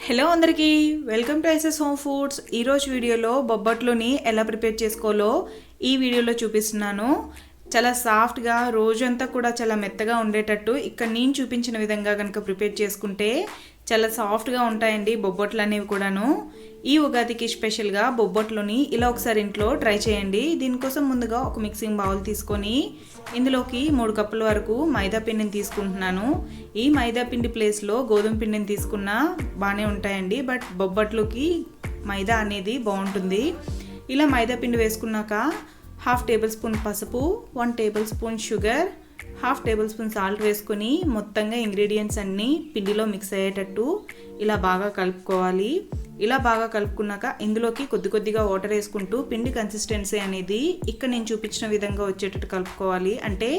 Hello అందరికీ. Welcome to SS home foods ఈరోజు వీడియోలో బొబ్బట్లుని ఎలా ప్రిపేర్ చేసుకోవాలో ఈ వీడియోలో చూపిస్తున్నాను. చాలా సాఫ్ట్గా రోజంతా కూడా చాలా మెత్తగా ఉండేటట్టు ఇక్కడ నేను చూపించిన విధంగా కనుక ప్రిపేర్ చేసుకుంటే చాలా సాఫ్ట్గా ఉంటాయండి బొబ్బట్లు అనేవి కూడాను. ఈ ఉగాదికి స్పెషల్గా బొబ్బట్లుని ఇలా ఒకసారి ఇంట్లో ట్రై చేయండి. దీనికోసం ముందుగా ఒక మిక్సింగ్ బౌల్ తీసుకొని ఇందులోకి మూడు కప్పుల వరకు మైదా పిండిని తీసుకుంటున్నాను. ఈ మైదా పిండి ప్లేస్లో గోధుమ పిండిని తీసుకున్నా బాగానే ఉంటాయండి బట్ బొబ్బట్లుకి మైదా అనేది బాగుంటుంది. ఇలా మైదా పిండి వేసుకున్నాక హాఫ్ టేబుల్ స్పూన్ పసుపు one tablespoon sugar half tablespoon salt వేసుకొని మొత్తంగా ఇంగ్రీడియంట్స్ అన్నీ పిండిలో మిక్స్ అయ్యేటట్టు ఇలా బాగా కలుపుకోవాలి. ఇలా బాగా కలుపుకున్నాక ఇందులోకి కొద్ది కొద్దిగా వాటర్ వేసుకుంటూ పిండి కన్సిస్టెన్సీ అనేది ఇక్కడ నేను చూపించిన విధంగా వచ్చేటట్టు కలుపుకోవాలి. అంటే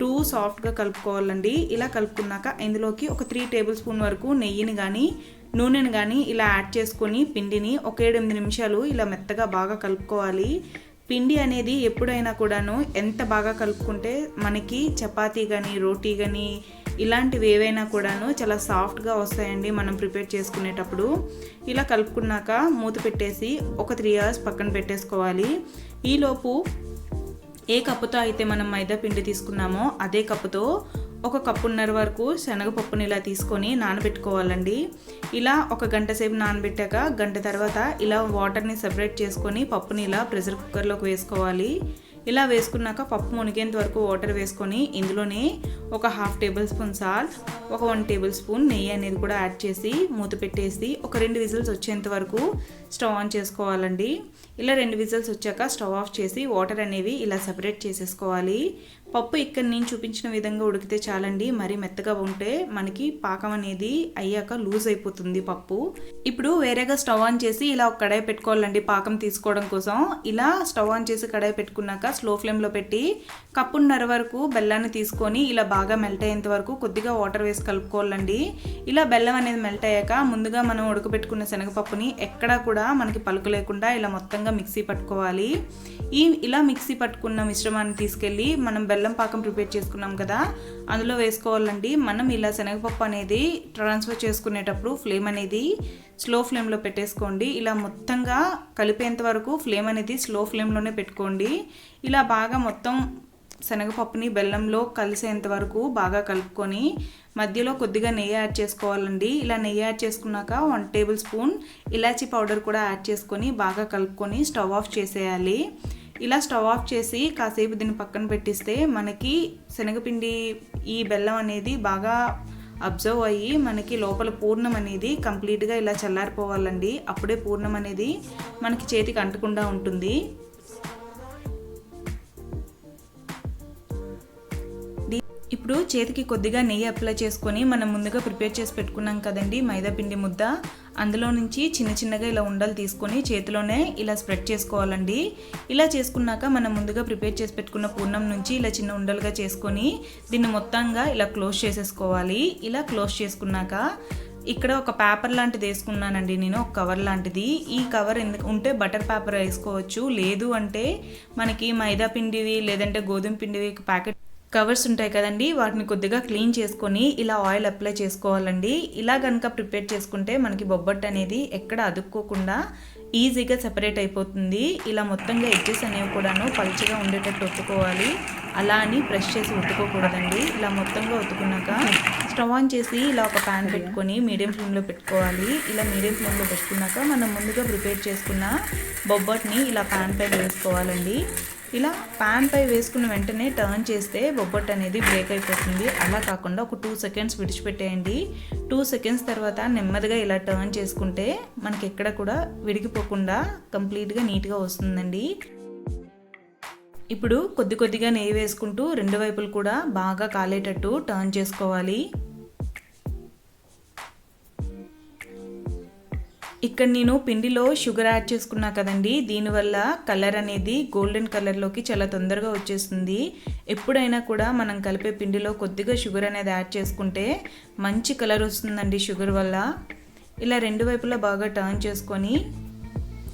టూ సాఫ్ట్గా కలుపుకోవాలండి. ఇలా కలుపుకున్నాక ఇందులోకి ఒక త్రీ టేబుల్ స్పూన్ వరకు నెయ్యిని కానీ నూనెను కానీ ఇలా యాడ్ చేసుకొని పిండిని ఒక ఏడు ఎనిమిది నిమిషాలు ఇలా మెత్తగా బాగా కలుపుకోవాలి. పిండి అనేది ఎప్పుడైనా కూడాను ఎంత బాగా కలుపుకుంటే మనకి చపాతీ కానీ రోటీ కానీ ఇలాంటివి ఏవైనా కూడాను చాలా సాఫ్ట్గా వస్తాయండి మనం ప్రిపేర్ చేసుకునేటప్పుడు. ఇలా కలుపుకున్నాక మూత పెట్టేసి ఒక త్రీ అవర్స్ పక్కన పెట్టేసుకోవాలి. ఈలోపు ఏ కప్పుతో అయితే మనం మైదా పిండి తీసుకున్నామో అదే కప్పుతో ఒక కప్పున్నర వరకు శనగపప్పుని ఇలా తీసుకొని నానబెట్టుకోవాలండి. ఇలా ఒక గంట సేపు నానబెట్టాక గంట తర్వాత ఇలా వాటర్ని సెపరేట్ చేసుకొని పప్పుని ఇలా ప్రెషర్ కుక్కర్లోకి వేసుకోవాలి. ఇలా వేసుకున్నాక పప్పు మునిగేంత వరకు వాటర్ వేసుకొని ఇందులోనే ఒక హాఫ్ టేబుల్ స్పూన్ సాల్ట్ ఒక వన్ టేబుల్ స్పూన్ నెయ్యి అనేది కూడా యాడ్ చేసి మూత పెట్టేసి ఒక రెండు విజిల్స్ వచ్చేంత వరకు స్టవ్ ఆన్ చేసుకోవాలండి. ఇలా రెండు విజిల్స్ వచ్చాక స్టవ్ ఆఫ్ చేసి వాటర్ అనేవి ఇలా సపరేట్ చేసేసుకోవాలి. పప్పు ఇక్కడ నేను చూపించిన విధంగా ఉడికితే చాలండి. మరి మెత్తగా ఉంటే మనకి పాకం అనేది అయ్యాక లూజ్ అయిపోతుంది పప్పు. ఇప్పుడు వేరేగా స్టవ్ ఆన్ చేసి ఇలా ఒక కడాయి పెట్టుకోవాలండి పాకం తీసుకోవడం కోసం. ఇలా స్టవ్ ఆన్ చేసి కడాయి పెట్టుకున్నాక స్లో ఫ్లేమ్లో పెట్టి కప్పున్నర వరకు బెల్లాన్ని తీసుకొని ఇలా బాగా మెల్ట్ అయ్యేంత వరకు కొద్దిగా వాటర్ వేసి కలుపుకోవాలండి. ఇలా బెల్లం అనేది మెల్ట్ అయ్యాక ముందుగా మనం ఉడకబెట్టుకున్న శనగపప్పుని ఎక్కడా కూడా మనకి పలుకు లేకుండా ఇలా మొత్తంగా మిక్సీ పట్టుకోవాలి. ఈ ఇలా మిక్సీ పట్టుకున్న మిశ్రమాన్ని తీసుకెళ్ళి మనం బెల్లం బెల్లం పాకం ప్రిపేర్ చేసుకున్నాం కదా అందులో వేసుకోవాలండి. మనం ఇలా శనగపప్పు అనేది ట్రాన్స్ఫర్ చేసుకునేటప్పుడు ఫ్లేమ్ అనేది స్లో ఫ్లేమ్లో పెట్టేసుకోండి. ఇలా మొత్తంగా కలిపేంత వరకు ఫ్లేమ్ అనేది స్లో ఫ్లేమ్లోనే పెట్టుకోండి. ఇలా బాగా మొత్తం శనగపప్పుని బెల్లంలో కలిసేంత వరకు బాగా కలుపుకొని మధ్యలో కొద్దిగా నెయ్యి యాడ్ చేసుకోవాలండి. ఇలా నెయ్యి యాడ్ చేసుకున్నాక వన్ టేబుల్ స్పూన్ ఇలాచీ పౌడర్ కూడా యాడ్ చేసుకొని బాగా కలుపుకొని స్టవ్ ఆఫ్ చేసేయాలి. ఇలా స్టవ్ ఆఫ్ చేసి కాసేపు దీన్ని పక్కన పెట్టిస్తే మనకి శనగపిండి ఈ బెల్లం అనేది బాగా అబ్జర్వ్ అయ్యి మనకి లోపల పూర్ణం అనేది కంప్లీట్గా ఇలా చల్లారిపోవాలండి. అప్పుడే పూర్ణం అనేది మనకి చేతికి అంటకుండా ఉంటుంది. ఇప్పుడు చేతికి కొద్దిగా నెయ్యి అప్లై చేసుకొని మనం ముందుగా ప్రిపేర్ చేసి పెట్టుకున్నాం కదండి మైదా పిండి ముద్ద. అందులో నుంచి చిన్న చిన్నగా ఇలా ఉండలు తీసుకొని చేతిలోనే ఇలా స్ప్రెడ్ చేసుకోవాలండి. ఇలా చేసుకున్నాక మనం ముందుగా ప్రిపేర్ చేసి పెట్టుకున్న పూర్ణం నుంచి ఇలా చిన్న ఉండలుగా చేసుకొని దీన్ని మొత్తంగా ఇలా క్లోజ్ చేసేసుకోవాలి. ఇలా క్లోజ్ చేసుకున్నాక ఇక్కడ ఒక పేపర్ లాంటిది వేసుకున్నానండి నేను ఒక కవర్ లాంటిది. ఈ కవర్ ఎందుకు ఉంటే బటర్ పేపర్ వేసుకోవచ్చు. లేదు అంటే మనకి మైదా పిండివి లేదంటే గోధుమ పిండివి ప్యాకెట్ కవర్స్ ఉంటాయి కదండి వాటిని కొద్దిగా క్లీన్ చేసుకొని ఇలా ఆయిల్ అప్లై చేసుకోవాలండి. ఇలా కనుక ప్రిపేర్ చేసుకుంటే మనకి బొబ్బట్టు అనేది ఎక్కడ అదుక్కోకుండా ఈజీగా సెపరేట్ అయిపోతుంది. ఇలా మొత్తంగా ఎడ్జెస్ అనేవి కూడాను పలుచగా ఉండేటట్టు ఒత్తుకోవాలి. అలా అని ప్రెష్ చేసి ఒత్తుకోకూడదండి. ఇలా మొత్తంగా ఒత్తుకున్నాక స్టవ్ ఆన్ చేసి ఇలా ఒక ప్యాన్ పెట్టుకొని మీడియం ఫ్లేమ్లో పెట్టుకోవాలి. ఇలా మీడియం ఫ్లేమ్లో పెట్టుకున్నాక మనం ముందుగా ప్రిపేర్ చేసుకున్న బొబ్బట్ని ఇలా ప్యాన్ పైన వేసుకోవాలండి. ఇలా ప్యాన్ పై వేసుకున్న వెంటనే టర్న్ చేస్తే బొబ్బట్ అనేది బ్రేక్ అయిపోతుంది. అలా కాకుండా ఒక టూ సెకండ్స్ విడిచిపెట్టేయండి. టూ సెకండ్స్ తర్వాత నెమ్మదిగా ఇలా టర్న్ చేసుకుంటే మనకి ఎక్కడ కూడా విడిగిపోకుండా కంప్లీట్గా నీట్గా వస్తుందండి. ఇప్పుడు కొద్ది కొద్దిగా నెయ్యి వేసుకుంటూ రెండు వైపులు కూడా బాగా కాలేటట్టు టర్న్ చేసుకోవాలి. ఇక్కడ నేను పిండిలో షుగర్ యాడ్ చేసుకున్నా కదండి. దీనివల్ల కలర్ అనేది గోల్డెన్ కలర్లోకి చాలా తొందరగా వచ్చేస్తుంది. ఎప్పుడైనా కూడా మనం కలిపే పిండిలో కొద్దిగా షుగర్ అనేది యాడ్ చేసుకుంటే మంచి కలర్ వస్తుందండి షుగర్ వల్ల. ఇలా రెండు వైపులా బాగా టర్న్ చేసుకొని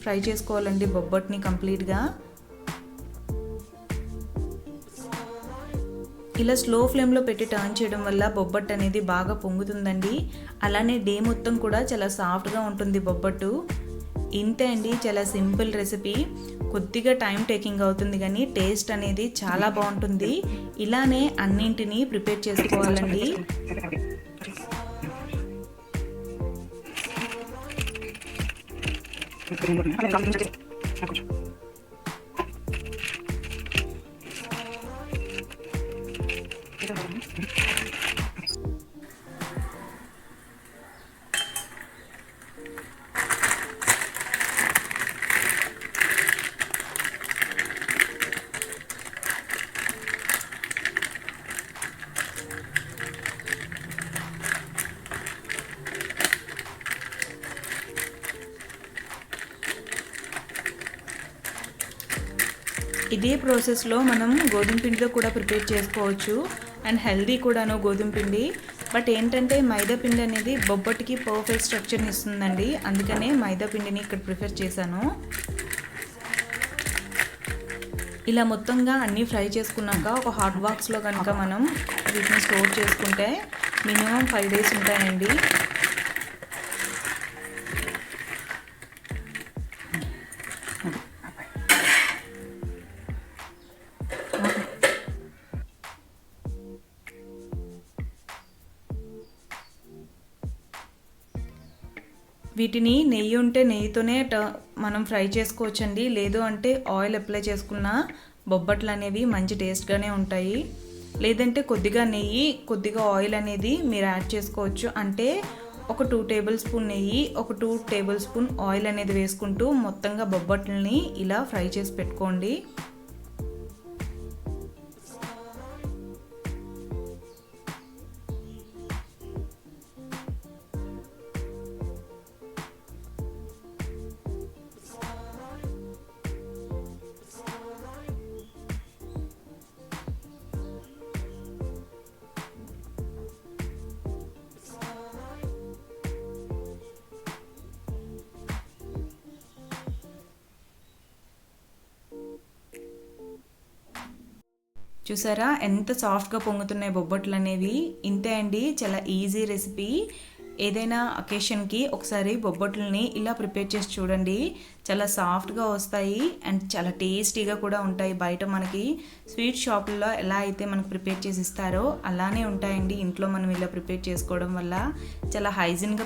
ఫ్రై చేసుకోవాలండి బొబ్బట్ని కంప్లీట్గా. ఇలా స్లో ఫ్లేమ్లో పెట్టి టర్న్ చేయడం వల్ల బొబ్బట్టు అనేది బాగా పొంగుతుందండి. అలానే డే మొత్తం కూడా చాలా సాఫ్ట్గా ఉంటుంది బొబ్బట్టు. ఇంతే అండి చాలా సింపుల్ రెసిపీ కొద్దిగా టైం టేకింగ్ అవుతుంది కానీ టేస్ట్ అనేది చాలా బాగుంటుంది. ఇలానే అన్నింటినీ ప్రిపేర్ చేసుకోవాలండి. ఇదే ప్రాసెస్లో మనం గోధుమ పిండితో కూడా ప్రిపేర్ చేసుకోవచ్చు. అండ్ హెల్దీ కూడాను గోధుమ పిండి. బట్ ఏంటంటే మైదా పిండి అనేది బొబ్బటికి పర్ఫెక్ట్ స్ట్రక్చర్ని ఇస్తుందండి. అందుకనే మైదా పిండిని ఇక్కడ ప్రిఫర్ చేశాను. ఇలా మొత్తంగా అన్నీ ఫ్రై చేసుకున్నాక ఒక హాట్ బాక్స్లో కనుక మనం వీటిని స్టోర్ చేసుకుంటే మినిమం ఫైవ్ డేస్ ఉంటాయండి. వీటిని నెయ్యి ఉంటే నెయ్యితోనే ట- మనం ఫ్రై చేసుకోవచ్చండి. లేదు అంటే ఆయిల్ అప్లై చేసుకున్న బొబ్బట్లు అనేవి మంచి టేస్ట్గానే ఉంటాయి. లేదంటే కొద్దిగా నెయ్యి కొద్దిగా ఆయిల్ అనేది మీరు యాడ్ చేసుకోవచ్చు. అంటే ఒక టూ టేబుల్ స్పూన్ నెయ్యి ఒక టూ టేబుల్ స్పూన్ ఆయిల్ అనేది వేసుకుంటూ మొత్తంగా బొబ్బట్లని ఇలా ఫ్రై చేసి పెట్టుకోండి. చూసారా? ఎంత సాఫ్ట్గా పొంగుతున్నాయి బొబ్బట్లు అనేవి. ఇంతే అండి చాలా ఈజీ రెసిపీ. ఏదైనా అకేషన్కి ఒకసారి బొబ్బట్లని ఇలా ప్రిపేర్ చేసి చూడండి. చాలా సాఫ్ట్గా వస్తాయి అండ్ చాలా టేస్టీగా కూడా ఉంటాయి. బయట మనకి స్వీట్ షాపుల్లో ఎలా అయితే మనకు ప్రిపేర్ చేసి ఇస్తారో అలానే ఉంటాయండి ఇంట్లో మనం ఇలా ప్రిపేర్ చేసుకోవడం వల్ల. చాలా హైజీన్గా